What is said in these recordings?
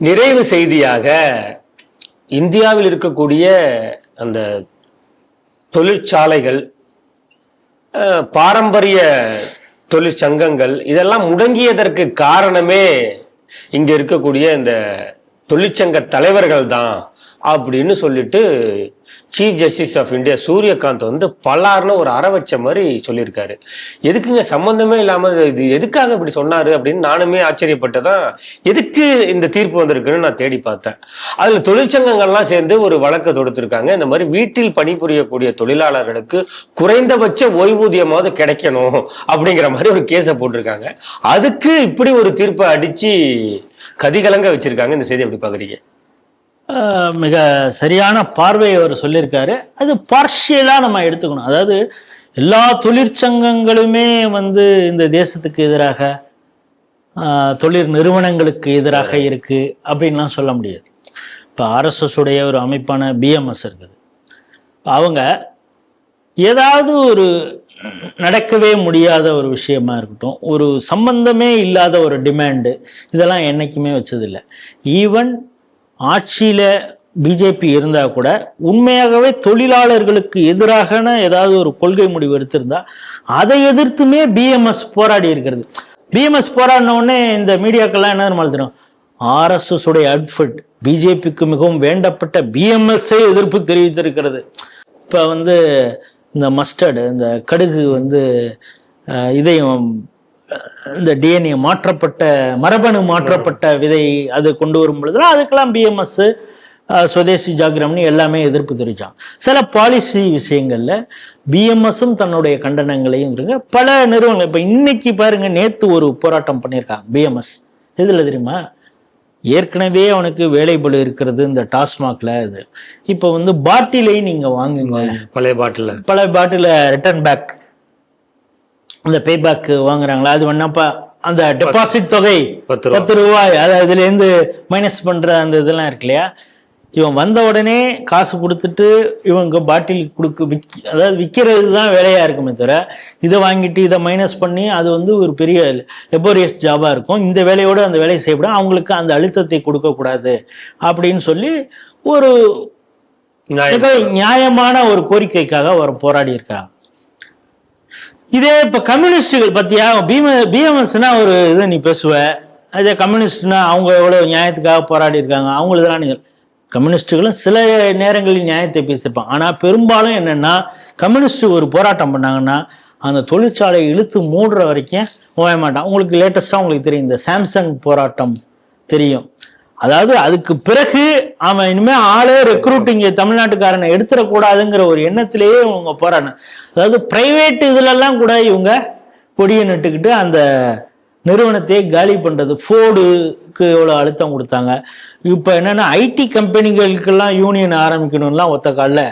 நிறைவு செய்தியாக இந்தியாவில் இருக்கக்கூடிய அந்த தொழிற்சாலைகள் பாரம்பரிய தொழிற்சங்கங்கள் இதெல்லாம் முடங்கியதற்கு காரணமே இங்கே இருக்கக்கூடிய இந்த தொழிற்சங்க தலைவர்கள் தான் அப்படின்னு சொல்லிட்டு chief justice of India Suryakant வந்து பல்லார்னு ஒரு அற வச்ச மாதிரி சொல்லியிருக்காரு. எதுக்குங்க சம்பந்தமே இல்லாமல் இது எதுக்காக இப்படி சொன்னாரு அப்படின்னு நானுமே ஆச்சரியப்பட்டதான் எதுக்கு இந்த தீர்ப்பு வந்திருக்குன்னு நான் தேடி பார்த்தேன். அதில் தொழிற்சங்கங்கள்லாம் சேர்ந்து ஒரு வழக்கு தொடுத்திருக்காங்க. இந்த மாதிரி வீட்டில் பணிபுரியக்கூடிய தொழிலாளர்களுக்கு குறைந்தபட்ச ஓய்வூதியமாவது கிடைக்கணும் அப்படிங்கிற மாதிரி ஒரு கேஸை போட்டிருக்காங்க. அதுக்கு இப்படி ஒரு தீர்ப்பை அடிச்சு கதிகலங்க வச்சிருக்காங்க. இந்த செய்தி எப்படி பாக்குறீங்க? மிக சரியான பார்வையை அவர் சொல்லியிருக்காரு. அது பார்ஷியலாக நம்ம எடுத்துக்கணும். அதாவது எல்லா தொழிற்சங்கங்களுமே வந்து இந்த தேசத்துக்கு எதிராக தொழிற் நிறுவனங்களுக்கு எதிராக இருக்குது அப்படின்லாம் சொல்ல முடியாது. இப்போ ஆர்எஸ்எஸ் உடைய ஒரு அமைப்பான பிஎம்எஸ் இருக்குது. அவங்க ஏதாவது ஒரு நடக்கவே முடியாத ஒரு விஷயமா இருக்கட்டும் ஒரு சம்பந்தமே இல்லாத ஒரு டிமாண்டு இதெல்லாம் என்றைக்குமே வச்சதில்லை. ஈவன் ஆட்சியில் பிஜேபி இருந்தால் கூட உண்மையாகவே தொழிலாளர்களுக்கு எதிராகன ஏதாவது ஒரு கொள்கை முடிவு எடுத்திருந்தா அதை எதிர்த்துமே பிஎம்எஸ் போராடி இருக்கிறது. பிஎம்எஸ் போராடினோடனே இந்த மீடியாக்கெல்லாம் என்ன தெரியுமா தெரியும் ஆர்எஸ்எஸ் உடைய அட்ஃபிட் பிஜேபிக்கு மிகவும் வேண்டப்பட்ட பிஎம்எஸ்ஸே எதிர்ப்பு தெரிவித்திருக்கிறது. இப்போ வந்து இந்த மஸ்டர்டு இந்த கடுகு வந்து இதையும் இந்த டிஎன்ஏ மாற்றப்பட்ட மரபணு மாற்றப்பட்ட விதை அது கொண்டு வரும் பொழுதுலாம் அதுக்கெல்லாம் பிஎம்எஸ் சுதேசி ஜாகிரம்னு எல்லாமே எதிர்ப்பு தெரிவிச்சாங்க சில பாலிசி விஷயங்கள்ல பிஎம்எஸும் தன்னுடைய கண்டனங்களையும் இருக்கு. பல நிறுவனங்கள் இப்போ இன்னைக்கு பாருங்க நேத்து ஒரு போராட்டம் பண்ணியிருக்காங்க பிஎம்எஸ் எதுல தெரியுமா? ஏற்கனவே அவனுக்கு வேலைபளு இருக்கிறது இந்த டாஸ்மாக்ல இது. இப்போ வந்து பாட்டிலை நீங்க வாங்குங்க. பழைய பாட்டில். பல பாட்டில ரிட்டர்ன் பேக் அந்த பே பேக் வாங்குறாங்களா? அது வேணாப்பா அந்த டெபாசிட் தொகை பத்து ரூபா. பத்து ரூபாய் அதாவது இதுல இருந்து மைனஸ் பண்ற அந்த இதெல்லாம் இருக்கு இல்லையா? இவன் வந்த உடனே காசு கொடுத்துட்டு இவங்க பாட்டில் கொடுக்க விக் அதாவது விற்கிறது தான் வேலையா இருக்குமே தவிர இதை வாங்கிட்டு இதை மைனஸ் பண்ணி அது வந்து ஒரு பெரிய லெபோரியஸ் ஜாபா இருக்கும். இந்த வேலையோட அந்த வேலையை செய்யப்படும். அவங்களுக்கு அந்த அழுத்தத்தை கொடுக்க கூடாது அப்படின்னு சொல்லி ஒரு நியாயமான ஒரு கோரிக்கைக்காக அவர் போராடி இருக்காங்க இதே இப்ப கம்யூனிஸ்டுகள் பத்தியா? பீம பிஎம்எஸ்னா ஒரு இது நீ பேசுவ. அதே கம்யூனிஸ்ட்னா அவங்க எவ்வளவு நியாயத்துக்காக போராடி இருக்காங்க? அவங்களுதெல்லாம் நீங்க கம்யூனிஸ்டுகளும் சில நேரங்களில் நியாயத்தை பேசியிருப்பாங்க ஆனால் பெரும்பாலும் என்னென்னா கம்யூனிஸ்ட்டு ஒரு போராட்டம் பண்ணாங்கன்னா அந்த தொழிற்சாலையை இழுத்து மூடுற வரைக்கும் ஓய மாட்டான் உங்களுக்கு லேட்டஸ்ட்டாக உங்களுக்கு தெரியும் இந்த சாம்சங் போராட்டம் தெரியும். அதாவது அதுக்கு பிறகு அவன் இனிமே ஆளே ரெக்ரூட்டிங் தமிழ்நாட்டுக்காரனை எடுத்துடக்கூடாதுங்கிற ஒரு எண்ணத்திலேயே இவங்க போறாங்க. அதாவது பிரைவேட் இதுலெல்லாம் கூட இவங்க கொடியை நட்டுக்கிட்டு அந்த நிறுவனத்தையே காலி பண்றது. ஃபோர்டுக்கு எவ்வளோ அழுத்தம் கொடுத்தாங்க. இப்போ என்னன்னா ஐடி கம்பெனிகளுக்கெல்லாம் யூனியன் ஆரம்பிக்கணும்லாம் ஒத்த காலில்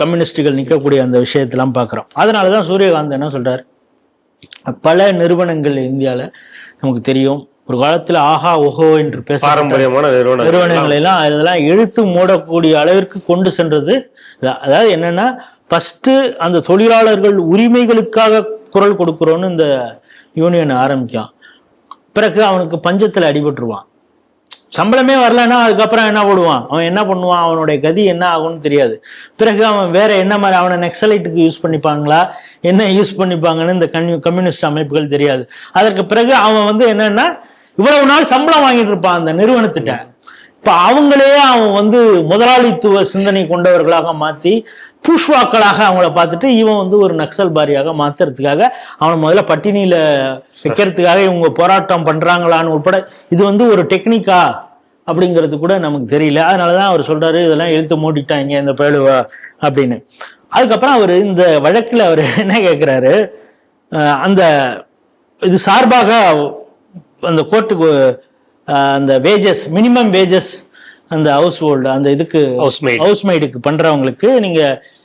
கம்யூனிஸ்டுகள் நிற்கக்கூடிய அந்த விஷயத்தெல்லாம் பார்க்குறோம் அதனால தான் சூரியகாந்த் என்ன சொல்கிறார் பல நிறுவனங்கள் இந்தியாவில் நமக்கு தெரியும். ஒரு காலத்தில் ஆஹா ஓஹோ என்று பேச பாரம்பரியமான நிறுவனங்களை. எல்லாம் இதெல்லாம் இழுத்து மூடக்கூடிய அளவிற்கு கொண்டு சென்றது. அதாவது என்னன்னா ஃபர்ஸ்ட் அந்த தொழிலாளர்கள் உரிமைகளுக்காக குரல் கொடுக்கிறோன்னு இந்த யூனியன் ஆரம்பிக்கும் பிறகு அவனுக்கு பஞ்சத்துல அடிபட்டுருவான். சம்பளமே வரலன்னா அதுக்கப்புறம் என்ன போடுவான்? அவன் என்ன பண்ணுவான்? அவனுடைய கதி என்ன ஆகும்னு தெரியாது. பிறகு அவன் வேற என்ன மாதிரி அவனை நெக்ஸலைட்டுக்கு யூஸ் பண்ணிப்பாங்களா? என்ன யூஸ் பண்ணிப்பாங்கன்னு இந்த கம்யூ கம்யூனிஸ்ட் அமைப்புகள் தெரியாது. அதற்கு பிறகு அவன் வந்து என்னன்னா இவ்வளவு நாள் சம்பளம் வாங்கிட்டு இருப்பான் அந்த நிறுவனத்திட்ட. இப்ப அவங்களே அவன் வந்து முதலாளித்துவ சிந்தனை கொண்டவர்களாக மாத்தி பூஷ்வாக்களாக அவங்கள பார்த்துட்டு இவன் வந்து ஒரு நக்சல் பாரியாக மாத்துறதுக்காக அவனை முதல்ல பட்டினியில வைக்கிறதுக்காக இவங்க போராட்டம் பண்றாங்களான்னு உட்பட இது வந்து ஒரு டெக்னிக்கா அப்படிங்கிறது கூட நமக்கு தெரியல. அதனாலதான் அவர் சொல்றாரு இதெல்லாம் எழுத்து மூடிட்டாங்க இந்த பேழுவா அப்படின்னு. அதுக்கப்புறம் அவர் இந்த வழக்கில் அவர் என்ன கேட்குறாரு அந்த இது சார்பாக அந்த கோர்ட்டுக்கு அந்த வேஜஸ் மினிமம் வேஜஸ் அந்த ஹவுஸ் ஹோல்டு அந்த இதுக்கு. ஹவுஸ் மைடுக்கு பண்றவங்களுக்கு நீங்க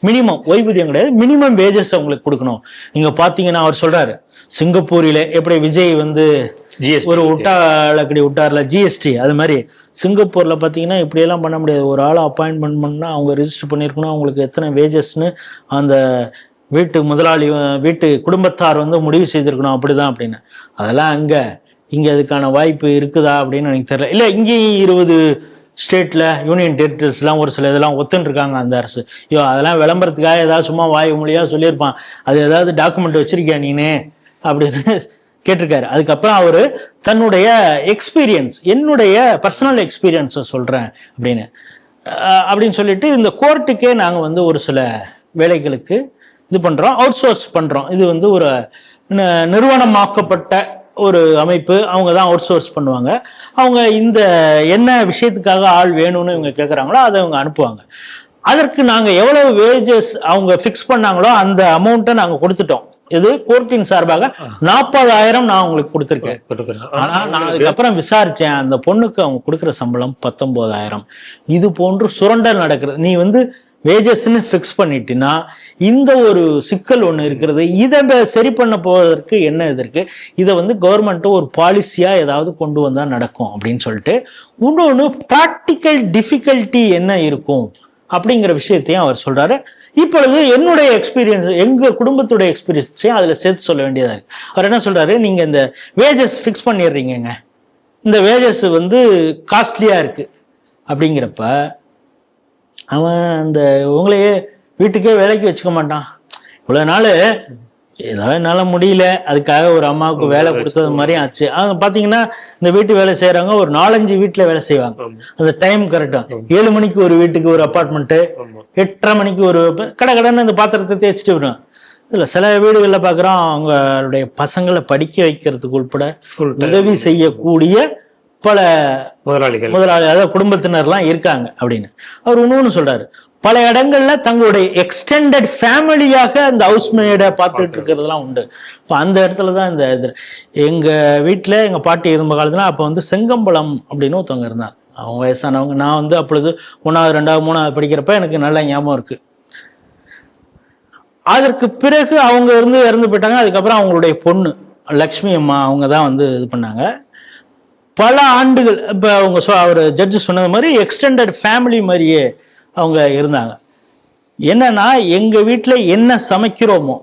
மினிமம் ஓய்வூதியம் கிடையாது மினிமம் வேஜஸ் அவங்களுக்கு கொடுக்கணும் நீங்க பாத்தீங்கன்னா அவர் சொல்றாரு சிங்கப்பூரில எப்படி விஜய் வந்து. ஒரு உட்டாளக்கடி விட்டார்ல ஜிஎஸ்டி அது மாதிரி சிங்கப்பூர்ல பாத்தீங்கன்னா இப்படி எல்லாம் பண்ண முடியாது ஒரு ஆளை அப்பாயின்மெண்ட் பண்ணா அவங்க ரெஜிஸ்டர் பண்ணிருக்கணும் அவங்களுக்கு எத்தனை வேஜஸ்னு அந்த வீட்டு முதலாளி வீட்டு குடும்பத்தார் வந்து முடிவு செய்திருக்கணும் அப்படிதான் அப்படின்னு அதெல்லாம் அங்க இங்கே அதுக்கான வாய்ப்பு இருக்குதா அப்படின்னு எனக்கு தெரியல. இல்லை இங்கேயும் இருபது ஸ்டேட்டில் யூனியன் டெரிட்டரிஸ்லாம் ஒரு சில இதெல்லாம் ஒத்துன்ருக்காங்க அந்த அரசு. ஐயோ அதெல்லாம் விளம்பரத்துக்காக ஏதாவது சும்மா வாய் மொழியாக சொல்லியிருப்பான். அது ஏதாவது டாக்குமெண்ட் வச்சிருக்கியா நீனே? அப்படின்னு கேட்டிருக்காரு. அதுக்கப்புறம் அவர் தன்னுடைய எக்ஸ்பீரியன்ஸ் என்னுடைய பர்சனல் எக்ஸ்பீரியன்ஸை சொல்கிறேன் அப்படின்னு. அப்படின்னு சொல்லிட்டு இந்த கோர்ட்டுக்கே நாங்கள் வந்து ஒரு சில வேலைகளுக்கு இது பண்ணுறோம் அவுட் சோர்ஸ் பண்ணுறோம் இது வந்து ஒரு ந- நிறுவனமாக்கப்பட்ட ஒரு அமைப்பு அவங்க தான் அவுட் சோர்ஸ் பண்ணுவாங்க. அவங்க இந்த என்ன விஷயத்துக்காக ஆள் வேணும்னு இவங்க கேட்குறாங்களோ அதை அவங்க அனுப்புவாங்க. அதற்கு நாங்கள் எவ்வளவு வேஜஸ் அவங்க ஃபிக்ஸ் பண்ணாங்களோ அந்த அமௌண்ட்டை நாங்கள் கொடுத்துட்டோம். இது கோர்ட்டின் சார்பாக நாற்பதாயிரம் நான் உங்களுக்கு கொடுத்துருக்கேன். ஆனா நான் அதுக்கப்புறம் விசாரிச்சேன் அந்த பொண்ணுக்கு அவங்க கொடுக்குற சம்பளம் பத்தொன்பதாயிரம். இது போன்று சுரண்டல் நடக்கிறது. நீ வந்து வேஜஸ்ன்னு ஃபிக்ஸ் பண்ணிட்டினா இந்த ஒரு சிக்கல் ஒன்று இருக்கிறது. இதை சரி பண்ண போவதற்கு என்ன இது இருக்கு? இதை வந்து கவர்மெண்ட்டும் ஒரு பாலிசியா ஏதாவது கொண்டு வந்தால் நடக்கும் அப்படின்னு சொல்லிட்டு இன்னொன்று ப்ராக்டிக்கல் டிஃபிகல்ட்டி என்ன இருக்கும் அப்படிங்கிற விஷயத்தையும் அவர் சொல்றாரு. இப்பொழுது என்னுடைய எக்ஸ்பீரியன்ஸ் எங்கள் குடும்பத்துடைய எக்ஸ்பீரியன்ஸையும் அதில் சேர்த்து சொல்ல வேண்டியதாக இருக்கு. அவர் என்ன சொல்றாரு? நீங்க இந்த வேஜஸ் ஃபிக்ஸ் பண்ணிடுறீங்கங்க. இந்த வேஜஸ் வந்து காஸ்ட்லியா இருக்கு. அப்படிங்கிறப்ப அவன் அந்த உங்களையே வீட்டுக்கே வேலைக்கு வச்சுக்க மாட்டான். இவ்வளவு நாள் ஏதாவது என்னால முடியல. அதுக்காக ஒரு அம்மாவுக்கு வேலை கொடுத்தது மாதிரி ஆச்சு. அவங்க பாத்தீங்கன்னா இந்த வீட்டு வேலை செய்யறவங்க ஒரு நாலஞ்சு வீட்டுல வேலை செய்வாங்க. அந்த டைம் கரெக்டா ஏழு மணிக்கு ஒரு வீட்டுக்கு ஒரு அப்பார்ட்மெண்ட்டு. எட்டரை மணிக்கு ஒரு கடை கடைன்னு இந்த பாத்திரத்தை தேய்ச்சிட்டு வரும் இல்ல சில வீடுகளில் பார்க்குறோம் அவங்களுடைய பசங்களை படிக்க வைக்கிறதுக்கு உட்பட. உதவி செய்யக்கூடிய பல முதலாளிகள். முதலாளி அதாவது குடும்பத்தினர்லாம் இருக்காங்க அப்படின்னு. அவர் இன்னொன்னு சொல்றாரு. பல இடங்கள்ல தங்களுடைய எக்ஸ்டெண்டட் ஃபேமிலியாக அந்த ஹவுஸ் மேடை பார்த்துட்டு இருக்கிறதுலாம் உண்டு. இப்போ அந்த இடத்துல தான் இந்த இது. எங்க வீட்டில் எங்க பாட்டி இருந்த காலத்துல அப்போ வந்து செங்கம்பலம் அப்படின்னு ஒருத்தவங்க இருந்தாங்க. அவங்க வயசானவங்க. நான் வந்து அப்பொழுது ஒன்றாவது ரெண்டாவது மூணாவது படிக்கிறப்ப எனக்கு நல்ல ஞாபகம் இருக்கு. அதற்கு பிறகு அவங்க இருந்து இறந்து போயிட்டாங்க. அதுக்கப்புறம் அவங்களுடைய பொண்ணு லக்ஷ்மி அம்மா அவங்க தான் வந்து இது பண்ணாங்க. பல ஆண்டுகள் இப்போ அவங்க சொ அவர் ஜட்ஜு சொன்னது மாதிரி எக்ஸ்டெண்டட் ஃபேமிலி மாதிரியே அவங்க இருந்தாங்க. என்னன்னா எங்கள் வீட்டில் என்ன சமைக்கிறோமோ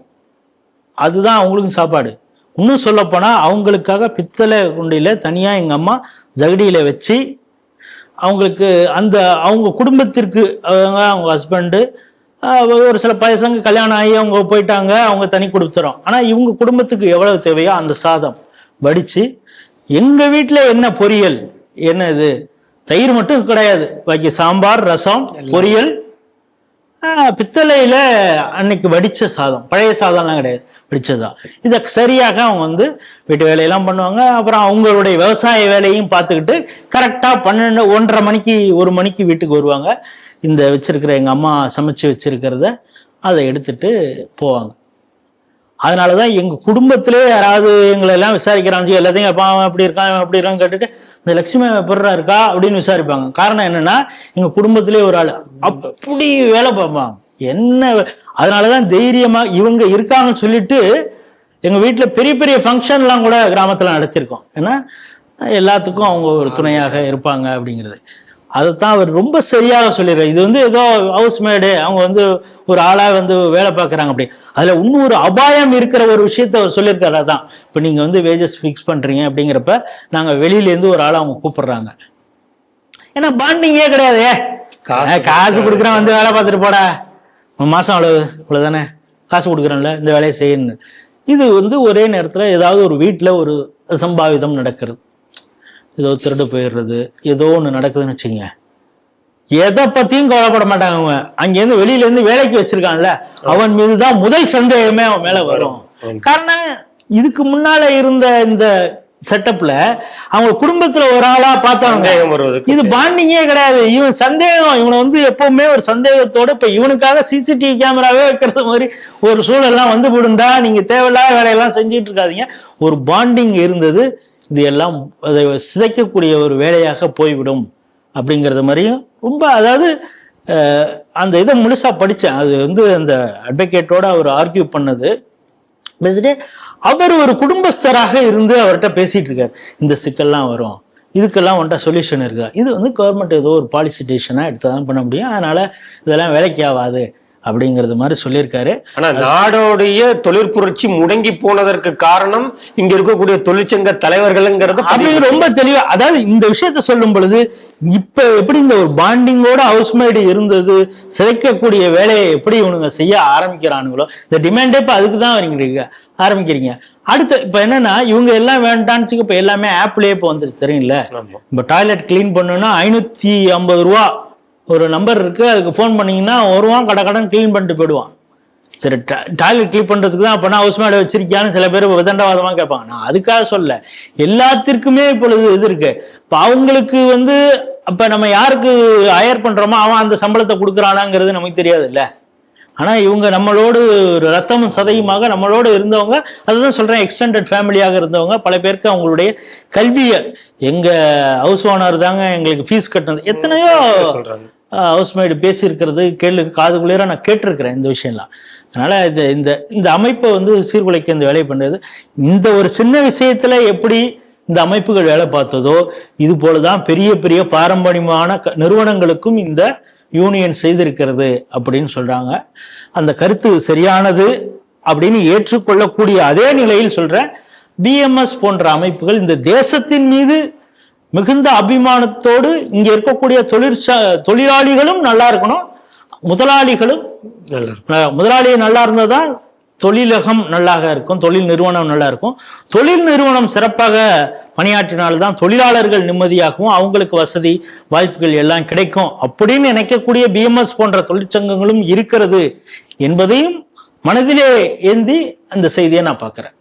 அதுதான் அவங்களுக்கும் சாப்பாடு. இன்னும் சொல்லப்போனால் அவங்களுக்காக பித்தளை குண்டியில் தனியாக எங்கள் அம்மா ஜகடியில் வச்சு அவங்களுக்கு அந்த அவங்க குடும்பத்திற்கு அவங்க அவங்க ஹஸ்பண்டு ஒரு சில பசங்க கல்யாணம் ஆகி அவங்க போயிட்டாங்க அவங்க தனி கொடுத்துறோம் ஆனால் இவங்க குடும்பத்துக்கு எவ்வளவு தேவையோ அந்த சாதம் வடித்து எங்கள் வீட்டில் என்ன பொரியல்? என்ன இது தயிர் மட்டும் கிடையாது. பாக்கி சாம்பார் ரசம் பொரியல். பித்தளையில அன்னைக்கு வடிச்ச சாதம். பழைய சாதம்லாம் கிடையாது. வடிச்சதுதான் இதை சரியாக அவங்க வந்து வீட்டு வேலையெல்லாம் பண்ணுவாங்க. அப்புறம் அவங்களுடைய விவசாய வேலையும் பார்த்துக்கிட்டு கரெக்டாக பன்னெண்டு ஒன்றரை மணிக்கு ஒரு மணிக்கு வீட்டுக்கு வருவாங்க. இந்த வச்சிருக்கிற எங்க அம்மா சமைச்சு வச்சிருக்கிறத அதை எடுத்துட்டு போவாங்க. அதனால தான் எங்கள் குடும்பத்திலே யாராவது எங்களை எல்லாம் விசாரிக்கிறாங்க எல்லாத்தையும் அப்பா அப்படி இருக்கான் அப்படி இருக்கான்னு கேட்டுட்டு இந்த லட்சுமி எப்படிரா இருக்கா அப்படின்னு விசாரிப்பாங்க. காரணம் என்னன்னா எங்கள் குடும்பத்திலே ஒரு ஆள். அப்படி வேலை பார்ப்பாங்க. என்ன வே- அதனாலதான் தைரியமாக இவங்க இருக்காங்கன்னு சொல்லிட்டு எங்கள் வீட்டில் பெரிய பெரிய ஃபங்க்ஷன்லாம் கூட கிராமத்தில் நடத்திருக்கோம். ஏன்னா எல்லாத்துக்கும் அவங்க ஒரு துணையாக இருப்பாங்க அப்படிங்கிறது. அதைத்தான் அவர் ரொம்ப சரியாக சொல்லிடுறாரு இது வந்து ஏதோ ஹவுஸ் மேடு அவங்க வந்து ஒரு ஆளா வந்து வேலை பார்க்குறாங்க அப்படி. அதுல இன்னும் ஒரு அபாயம் இருக்கிற ஒரு விஷயத்த அவர் சொல்லியிருக்காரு. அதான். இப்போ நீங்க வந்து வேஜஸ் ஃபிக்ஸ் பண்றீங்க அப்படிங்கிறப்ப நாங்க வெளியில இருந்து ஒரு ஆளை அவங்க கூப்பிடுறாங்க. ஏன்னா பாண்டிங்கே கிடையாது. காசு கொடுக்குறேன் வந்து வேலை பார்த்துட்டு போடா. மாசம் அவ்வளவு இவ்வளவுதானே? காசு கொடுக்குறேன்ல இந்த வேலையை செய்யணும் இது வந்து ஒரே நேரத்துல ஏதாவது ஒரு வீட்டுல ஒரு சம்பாவிதம் நடக்கிறது. ஏதோ திருடு போயிடுறது ஏதோ ஒண்ணு நடக்குதுன்னு வச்சுங்க எதை பத்தியும் கவலைப்பட மாட்டாங்க அவங்க. அங்கேருந்து வெளியில இருந்து வேலைக்கு வச்சிருக்கான்ல அவன் மீதுதான் முதல் சந்தேகமே அவன் மேல வரும். காரணம் இதுக்கு முன்னால இருந்த இந்த செட்டப்ல அவங்க குடும்பத்துல ஒரு ஆளா வருவதுக்கு இது பாண்டிங்கே கிடையாது. இவன் சந்தேகம் இவனை வந்து எப்பவுமே ஒரு சந்தேகத்தோட இப்ப இவனுக்காக சிசிடிவி கேமராவே வைக்கிறது மாதிரி ஒரு சூழல்லாம் வந்து விடுந்தா நீங்க தேவையில்லாத வேலையெல்லாம் செஞ்சுட்டு இருக்காதீங்க. ஒரு பாண்டிங் இருந்தது இது எல்லாம் அதை சிதைக்கக்கூடிய ஒரு வேலையாக போய்விடும் அப்படிங்கிறது மாதிரியும் ரொம்ப அதாவது அந்த இதை முழுசாக படித்தேன் அது வந்து அந்த அட்வொகேட்டோட அவர் ஆர்கியூ பண்ணது. பேசிட்டு அவர் ஒரு குடும்பஸ்தராக இருந்து அவர்கிட்ட பேசிட்டு இருக்கார். இந்த சிக்கல்லாம் வரும். இதுக்கெல்லாம் வந்துட்டா சொல்யூஷன் இருக்கா? இது வந்து கவர்மெண்ட் ஏதோ ஒரு பாலிசி டிசிஷனாக எடுத்து தான் பண்ண முடியும். அதனால இதெல்லாம் வேலைக்கு ஆகாது. அப்படிங்கிறது மாதிரி சொல்லியிருக்காரு. ஆனா நாடோடைய தொழிற்புரட்சி முடங்கி போனதற்கு காரணம் இங்க இருக்கக்கூடிய தொழிற்சங்க தலைவர்கள்ங்கிறது அப்படி ரொம்ப தெளிவா அதாவது இந்த விஷயத்த சொல்லும் பொழுது இப்ப எப்படி இந்த ஒரு பாண்டிங்கோட ஹவுஸ்மேடு இருந்தது சிதைக்கக்கூடிய வேலையை எப்படி இவனுங்க செய்ய ஆரம்பிக்கிறானுங்களோ இந்த டிமாண்டே இப்ப அதுக்கு தான் வரீங்க ஆரம்பிக்கிறீங்க. அடுத்து இப்ப என்னன்னா இவங்க எல்லாம் வேண்டான்னு இப்ப எல்லாமே ஆப்லயே இப்ப வந்துருச்சு சரிங்களா. இப்போ டாய்லெட் க்ளீன் பண்ணணும்னா ஐநூத்தி ஐம்பது ரூபா ஒரு நம்பர் இருக்குது அதுக்கு ஃபோன் பண்ணிங்கன்னா வருவான் கடை கடன் க்ளீன் பண்ணிட்டு போயிடுவான். சரி டாய்லெட் க்ளீன் பண்ணுறதுக்கு தான் அப்பனா ஹவுஸ் மேட வச்சிருக்கியான்னு சில பேர் விதண்டவாதமாக கேட்பாங்க. நான் அதுக்காக சொல்ல எல்லாத்திற்குமே இப்பொழுது இது இருக்கு. இப்போ அவங்களுக்கு வந்து அப்போ நம்ம யாருக்கு ஹயர் பண்ணுறோமோ அவன் அந்த சம்பளத்தை கொடுக்குறானாங்கிறது நமக்கு தெரியாது இல்லை ஆனால் இவங்க நம்மளோடு ஒரு ரத்தமும் சதையுமாக நம்மளோடு இருந்தவங்க அதுதான் சொல்கிறேன் எக்ஸ்டெண்டட் ஃபேமிலியாக இருந்தவங்க பல பேருக்கு அவங்களுடைய கல்வியை எங்கள் ஹவுஸ் ஓனர் தாங்க எங்களுக்கு ஃபீஸ் கட்டினது எத்தனையோ சொல்றாங்க. ஹவுஸ்மேடு பேசியிருக்கிறது கேள்வி காது குளிர நான் கேட்டிருக்கிறேன் இந்த விஷயம்லாம். அதனால இந்த இந்த இந்த அமைப்பை வந்து சீர்குலைக்க இந்த வேலையை பண்ணுறது இந்த ஒரு சின்ன விஷயத்துல எப்படி இந்த அமைப்புகள் வேலை பார்த்ததோ இது போலதான் பெரிய பெரிய பாரம்பரியமான நிறுவனங்களுக்கும் இந்த யூனியன் செய்திருக்கிறது அப்படின்னு சொல்றாங்க. அந்த கருத்து சரியானது அப்படின்னு ஏற்றுக்கொள்ளக்கூடிய அதே நிலையில் சொல்றேன். பிஎம்எஸ் போன்ற அமைப்புகள் இந்த தேசத்தின் மீது மிகுந்த அபிமானத்தோடு இங்க இருக்கக்கூடிய தொழிற்ச தொழிலாளிகளும் நல்லா இருக்கணும். முதலாளிகளும் முதலாளி நல்லா இருந்தாதான் தொழிலகம் நல்லாக இருக்கும் தொழில் நிறுவனம் நல்லா இருக்கும். தொழில் நிறுவனம் சிறப்பாக பணியாற்றினால்தான் தொழிலாளர்கள் நிம்மதியாகவும் அவங்களுக்கு வசதி வாய்ப்புகள் எல்லாம் கிடைக்கும். அப்படின்னு நினைக்கக்கூடிய பிஎம்எஸ் போன்ற தொழிற்சங்கங்களும் இருக்கிறது என்பதையும் மனதிலே ஏந்தி அந்த செய்தியை நான் பார்க்கிறேன்.